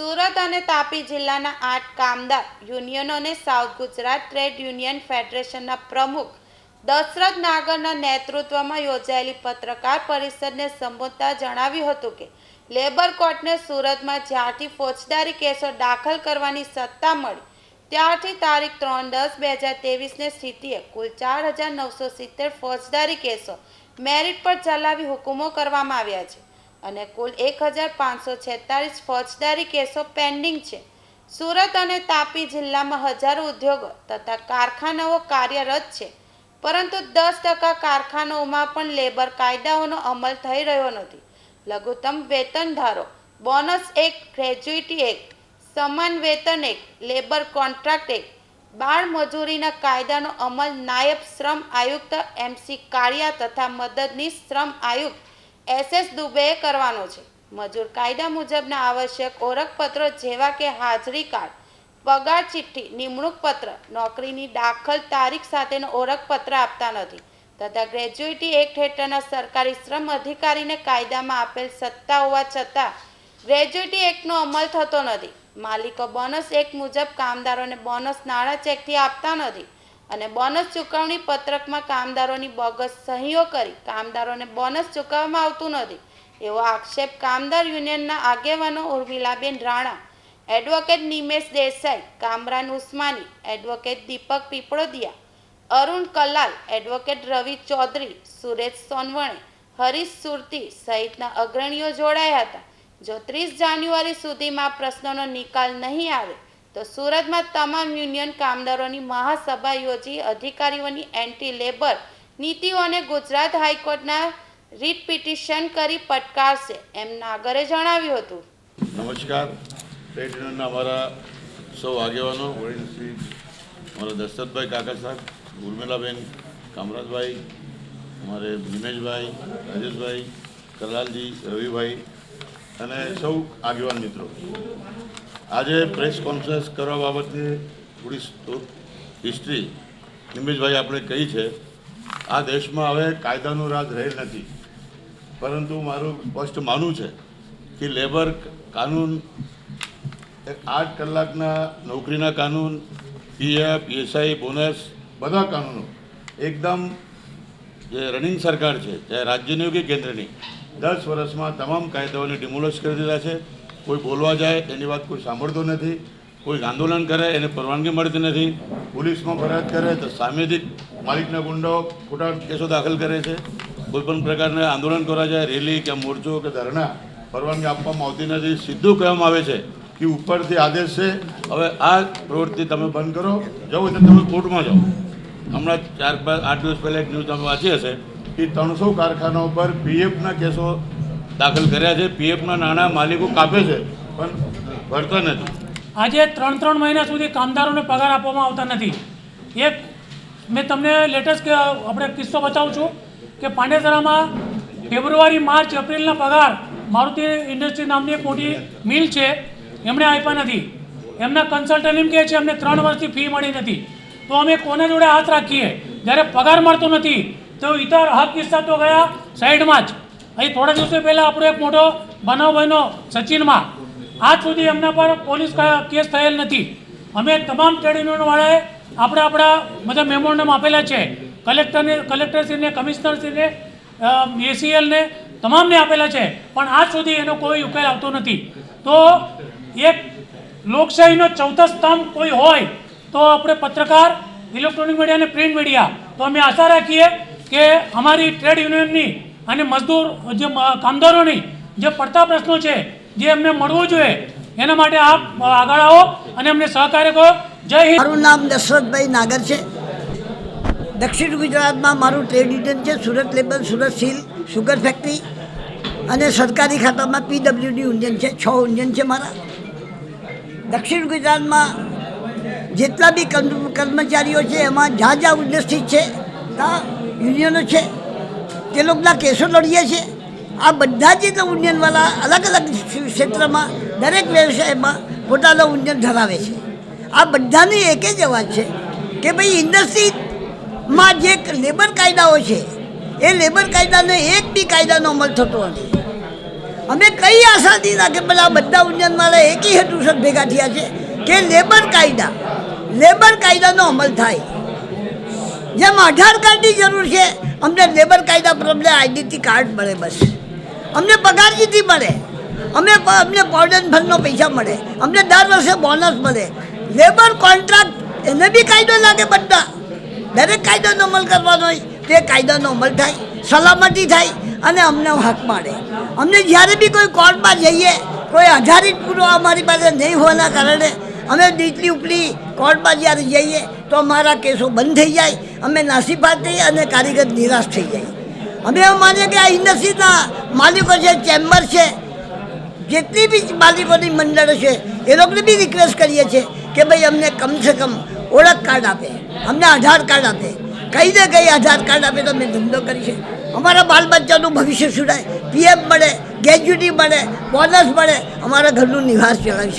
સુરત અને તાપી જિલ્લાના આઠ કામદાર યુનિયનોને સાઉથ ગુજરાત ટ્રેડ યુનિયન ફેડરેશનના પ્રમુખ દશરથ નાગરના નેતૃત્વમાં યોજાયેલી પત્રકાર પરિષદને સંબોધતા જણાવ્યું હતું કે લેબર કોર્ટને સુરતમાં જ્યાંથી ફોજદારી કેસો દાખલ કરવાની સત્તા મળી ત્યારથી તારીખ ત્રણ દસ બે હજાર તેવીસને સ્થિતિએ કુલ ચાર હજાર નવસો સિત્તેર ફોજદારી કેસો મેરિટ પર ચલાવી હુકુમો કરવામાં આવ્યા છે. અને કુલ એક હજાર પાંચસો છેતાલીસ ફોજદારી કેસો પેન્ડિંગ છે. સુરત અને તાપી જિલ્લામાં હજારો ઉદ્યોગો તથા કારખાનાઓ કાર્યરત છે. પરંતુ દસ ટકા કારખાનાઓમાં પણ લેબર કાયદાઓનો અમલ થઈ રહ્યો નથી. લઘુત્તમ વેતન ધારો, બોનસ એક્ટ ગ્રેજ્યુટી એક્ટ, સમાન વેતન એક્ટ, લેબર કોન્ટ્રાક્ટ એક્ટ, બાળ મજૂરીના કાયદાનો અમલ નાયબ શ્રમ આયુક્ત એમસી કાળિયા તથા મદદનીશ શ્રમ આયુક્ત એસએસ દુબેએ કરવાનો છે. મજૂર કાયદા મુજબના આવશ્યક ઓળખપત્રો જેવા કે હાજરી કાર્ડ, પગાર ચિઠ્ઠી, નિમણૂક પત્ર, નોકરીની દાખલ તારીખ સાથેનો ઓળખપત્ર આપતા નથી. તથા ગ્રેજ્યુએટી એક્ટ હેઠળના સરકારી શ્રમ અધિકારીને કાયદામાં આપેલ સત્તા હોવા છતાં ગ્રેજ્યુએટી એક્ટનો અમલ થતો નથી. માલિકો બોનસ એક્ટ મુજબ કામદારોને બોનસ નાણાં ચેકથી આપતા નથી. અને બોનસ ચૂકવણી પત્રકમાં કામદારોની બોગસ સહીઓ કરી કામદારોને બોનસ ચૂકવવામાં આવતું નથી, એવો આક્ષેપ કામદાર યુનિયનના આગેવાનો Urmilaben Rana, advocate Nimesh Desai, Kamran Usmani, advocate Deepak Pipalodiya, Arun Kalal, advocate Ravi Chaudhari, Suresh Sonawane, Harish Surti સહિતના અગ્રણીઓ જોડાયા હતા. જો ત્રીસ જાન્યુઆરી સુધીમાં પ્રશ્નોનો નિકાલ નહીં આવે તો સુરતમાં તમામ યુનિયન કામદારોની મહાસભા યોજી અધિકારીઓની એન્ટી લેબર નીતિઓને ગુજરાત હાઈકોર્ટના રીટ પિટિશન કરી પટકારશે એમ નાગરે જણાવ્યું હતું. નમસ્કાર. ટ્રેડ યુનિયનના અમારા સૌ આગેવાનો વડીલ અમારા દશરથભાઈ કાકા સાહેબ, ઉર્મિલાબેન કામરાજભાઈ, અમારે ભીમેશભાઈ રાજેશભાઈ, કલાલજી, રવિભાઈ અને સૌ આગેવાન મિત્રો. આજે પ્રેસ કોન્ફરન્સ કરવા બાબતે થોડી હિસ્ટ્રી નિમેશભાઈ આપણે કહી છે, આ દેશમાં હવે કાયદાનું રાજ રહેલ નથી. પરંતુ મારું સ્પષ્ટ માનવું છે કે લેબર કાનૂન આઠ કલાકના નોકરીના કાનૂન પીએફ પીએસઆઈ બોનસ બધા કાનૂનો, એકદમ જે રનિંગ સરકાર છે ચાહે રાજ્યની હોય કે કેન્દ્રની, દસ વર્ષમાં તમામ કાયદાઓને ડિમોલિશ કરી દીધા છે. કોઈ બોલવા જાય, એની વાત કોઈ સાંભળતો નથી, કોઈ આંદોલન કરે, એને પરવાનગી મળતી નથી. પોલીસમાં ફરિયાદ કરે તો સામેથી માલિકના ગુંડાઓ ખોટા કેસો દાખલ કરે છે. કોઈપણ પ્રકારના આંદોલન કરવા જાય, રેલી કે મોરચો કે ધરણા, પરવાનગી આપવામાં આવતી નથી. સીધું કહેવામાં આવે છે કે ઉપરથી આદેશ છે. હવે આ પ્રવૃત્તિ તમે બંધ કરો. જાઓ એટલે તમે કોર્ટમાં જાઓ. હમણાં ચાર પાંચ, આઠ દિવસ પહેલાં એક ન્યૂઝ તમે વાંચી હશે કે ત્રણસો કારખાનાઓ પર પીએફના કેસો દાખલ કર્યા છે. પીએફના નાણાં માલિકો કાપે છે, પણ ભરતા નથી. આજે ત્રણ ત્રણ મહિના સુધી કામદારોને પગાર આપવામાં આવતા નથી. એક, મેં તમને લેટેસ્ટ કે આપણે કિસ્સો બતાવું છું કે પાંડેસરામાં ફેબ્રુઆરી, માર્ચ, એપ્રિલના પગાર મારુતિ ઇન્ડસ્ટ્રી નામની એક મોટી મિલ છે. એમણે આપ્યા નથી. એમના કન્સલ્ટન્ટ એમ કહે છે, અમને ત્રણ વર્ષથી ફી મળી નથી. તો અમે કોના જોડે હાથ રાખીએ? જ્યારે પગાર મળતો નથી, તો ઇતર હક કિસ્સા તો ગયા સાઈડમાં જ. અહીં થોડા દિવસો પહેલાં આપણો એક મોટો બનાવ બન્યો સચિનમાં. આજ સુધી એમના પર પોલીસ કેસ થયેલ નથી. અમે તમામ ટ્રેડ યુનિયનવાળાએ આપણે આપણા બધા મેમોરન્ડમ આપેલા છે. કલેક્ટરને, કલેક્ટરશ્રીને, કમિશનરશ્રીને એસીએલને તમામને આપેલા છે. પણ આજ સુધી એનો કોઈ ઉકેલ આવતો નથી. તો એક લોકશાહીનો ચૌથો સ્તંભ કોઈ હોય તો આપણે પત્રકાર, ઇલેક્ટ્રોનિક મીડિયા અને પ્રિન્ટ મીડિયા. તો અમે આશા રાખીએ કે અમારી ટ્રેડ યુનિયનની અને મજદૂર, જે કામદારોની જે પડતા પ્રશ્નો છે, જે એમને મળવું જોઈએ, એના માટે આપ આગળ આવો અને અમને સહકાર્ય કરો. જય હિન્દ. મારું નામ દશરથભાઈ નાગર છે. દક્ષિણ ગુજરાતમાં મારું ટ્રેડ યુનિયન છે, Surat label Surat seal sugar factory અને સરકારી ખાતામાં પીડબ્લ્યુડી યુનિયન છે, છ યુનિયન છે મારા. દક્ષિણ ગુજરાતમાં જેટલા બી કર્મચારીઓ છે, એમાં જ્યાં જ્યાં ઉદ્દેશિત છે, ત્યાં યુનિયનો છે. તે લોકોના કેસો લડીએ છીએ, આ બધા જ યુનિયનવાળા અલગ અલગ ક્ષેત્રમાં દરેક વ્યવસાયમાં પોતાનો યુનિયન ધરાવે છે. આ બધાની એક જ અવાજ છે કે ભાઈ ઇન્ડસ્ટ્રીમાં જે લેબર કાયદાઓ છે, એ લેબર કાયદાનો એક બી કાયદાનો અમલ થતો નથી. અમે કઈ આશાથી ના કે પેલા બધા ઉન્નયનવાળા એકી હેતુસર ભેગા થયા છે કે લેબર કાયદા, લેબર કાયદાનો અમલ થાય. જેમ આધાર કાર્ડની જરૂર છે અમને લેબર કાયદા પ્રમાણે આઈડેન્ટિટી કાર્ડ મળે બસ. અમને પગાર જીતી મળે. અમે અમને પોર્ડન ફંડનો પૈસા મળે. અમને દર વર્ષે બોનસ મળે. લેબર કોન્ટ્રાક્ટ, એને બી કાયદો લાગે બધા. દરેક કાયદાનો અમલ કરવાનો હોય, તે કાયદાનો અમલ થાય, સલામતી થાય અને અમને હક મળે. અમને જ્યારે બી કોઈ કોર્ટમાં જઈએ, કોઈ આધારિત પુરાવા અમારી પાસે નહીં હોવાના કારણે, અમે દીકરી ઉપલી કોર્ટમાં જ્યારે જઈએ તો અમારા કેસો બંધ થઈ જાય, અમે નાસીપાત થઈએ અને કારીગર નિરાશ થઈ જાય. અમે એવું માનીએ કે આ ઇન્ડસ્ટ્રીના માલિકો છે, ચેમ્બર છે, જેટલી બી માલિકોની મંડળ છે, એ લોકોને બી રિક્વેસ્ટ કરીએ છીએ કે ભાઈ અમને કમસે કમ ઓળખ કાર્ડ આપે, અમને આધાર કાર્ડ આપે. કઈ દે કઈ આધાર કાર્ડ આપે તો અમે ધંધો કરીએ અમારા બાલ બચ્ચાનું ભવિષ્ય સુધાય પીએફ મળે ગ્રેજ્યુટી મળે બોનસ મળે, અમારા ઘરનું નિવાસ ચલાવી શકે